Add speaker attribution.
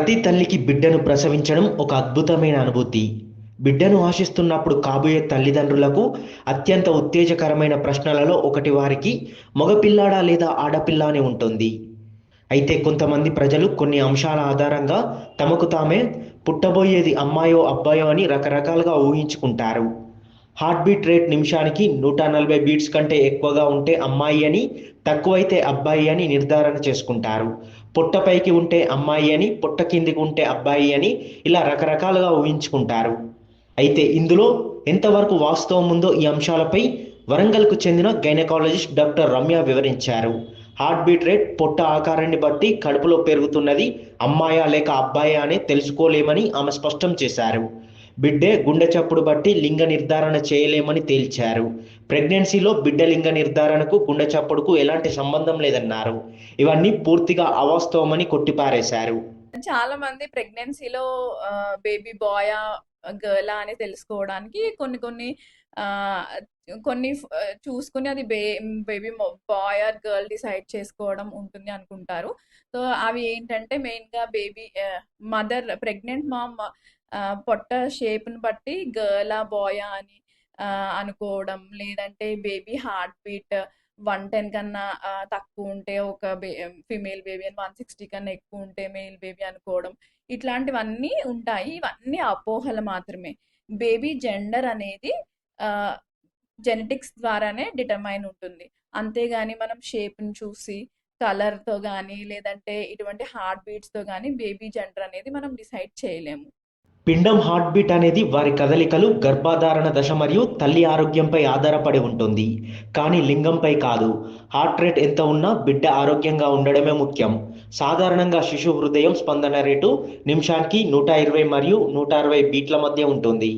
Speaker 1: ప్రతి తల్లికి బిడ్డను ప్రసవించడం ఒక అద్భుతమైన అనుభూతి. బిడ్డను ఆశిస్తున్నప్పుడు కాబోయే తల్లిదండ్రులకు అత్యంత ఉత్తేజకరమైన ప్రశ్నలలో ఒకటి వారికి మగపిల్లాడా లేదా ఆడపిల్ల అని ఉంటుంది. అయితే కొంతమంది ప్రజలు కొన్ని అంశాల ఆధారంగా తమకు తామే పుట్టబోయేది అమ్మాయో అబ్బాయో అని రకరకాలుగా ఊహించుకుంటారు. హార్ట్ బీట్ రేట్ నిమిషానికి నూట నలభై బీట్స్ కంటే ఎక్కువగా ఉంటే అమ్మాయి అని తక్కువైతే అబ్బాయి అని నిర్ధారణ చేసుకుంటారు. పొట్టపైకి ఉంటే అమ్మాయి అని పొట్ట కిందికి ఉంటే అబ్బాయి అని ఇలా రకరకాలుగా ఊహించుకుంటారు. అయితే ఇందులో ఎంతవరకు వాస్తవం ఉందో ఈ అంశాలపై వరంగల్కు చెందిన గైనకాలజిస్ట్ డాక్టర్ రమ్య వివరించారు. హార్ట్ బీట్ రేట్ పొట్ట ఆకారాన్ని బట్టి కడుపులో పెరుగుతున్నది అమ్మాయా లేక అబ్బాయా అని తెలుసుకోలేమని ఆమె స్పష్టం చేశారు. బిడ్డే గుండె చప్పుడు బట్టి లింగ నిర్ధారణ చేయలేమని తేల్చారు. ప్రెగ్నెన్సీలో బిడ్డ లింగ నిర్ధారణకు గుండె చప్పుడుకు ఎలాంటి సంబంధం లేదన్నారు. ఇవన్నీ పూర్తిగా అవాస్తవమని కొట్టిపారేశారు.
Speaker 2: చాలా మంది ప్రెగ్నెన్సీలో బేబీ బాయ్ గర్లా అని తెలుసుకోవడానికి కొన్ని కొన్ని కొన్ని చూసుకుని అది బే baby boy or girl decide చేసుకోవడం ఉంటుంది అనుకుంటారు. సో అవి ఏంటంటే మెయిన్గా బేబీ మదర్ ప్రెగ్నెంట్ మామ్ పొట్ట షేప్ని బట్టి గర్లా బాయా అని అనుకోవడం. లేదంటే baby heart beat one ten కన్నా తక్కువ ఉంటే ఒక బే ఫిమేల్ బేబీ అని వన్ సిక్స్టీ కన్నా ఎక్కువ ఉంటే మేల్ బేబీ అనుకోవడం. ఇట్లాంటివన్నీ ఉంటాయి. ఇవన్నీ అపోహలు మాత్రమే. బేబీ జెండర్ అనేది జెనెటిక్స్ ద్వారానే డిటర్మైన్ ఉంటుంది. అంతేగాని మనం షేప్ని చూసి కలర్తో కానీ లేదంటే ఇటువంటి హార్ట్ బీట్స్తో కానీ బేబీ జెండర్ అనేది మనం డిసైడ్ చేయలేము.
Speaker 1: పిండం హార్ట్ బీట్ అనేది వారి కదలికలు గర్భధారణ దశ మరియు తల్లి ఆరోగ్యంపై ఆధారపడి ఉంటుంది. కానీ లింగంపై కాదు. హార్ట్ రేట్ ఎంత ఉన్నా బిడ్డ ఆరోగ్యంగా ఉండడమే ముఖ్యం. సాధారణంగా శిశు హృదయం స్పందన రేటు నిమిషానికి నూట ఇరవై మరియు నూట అరవై బీట్ల మధ్య ఉంటుంది.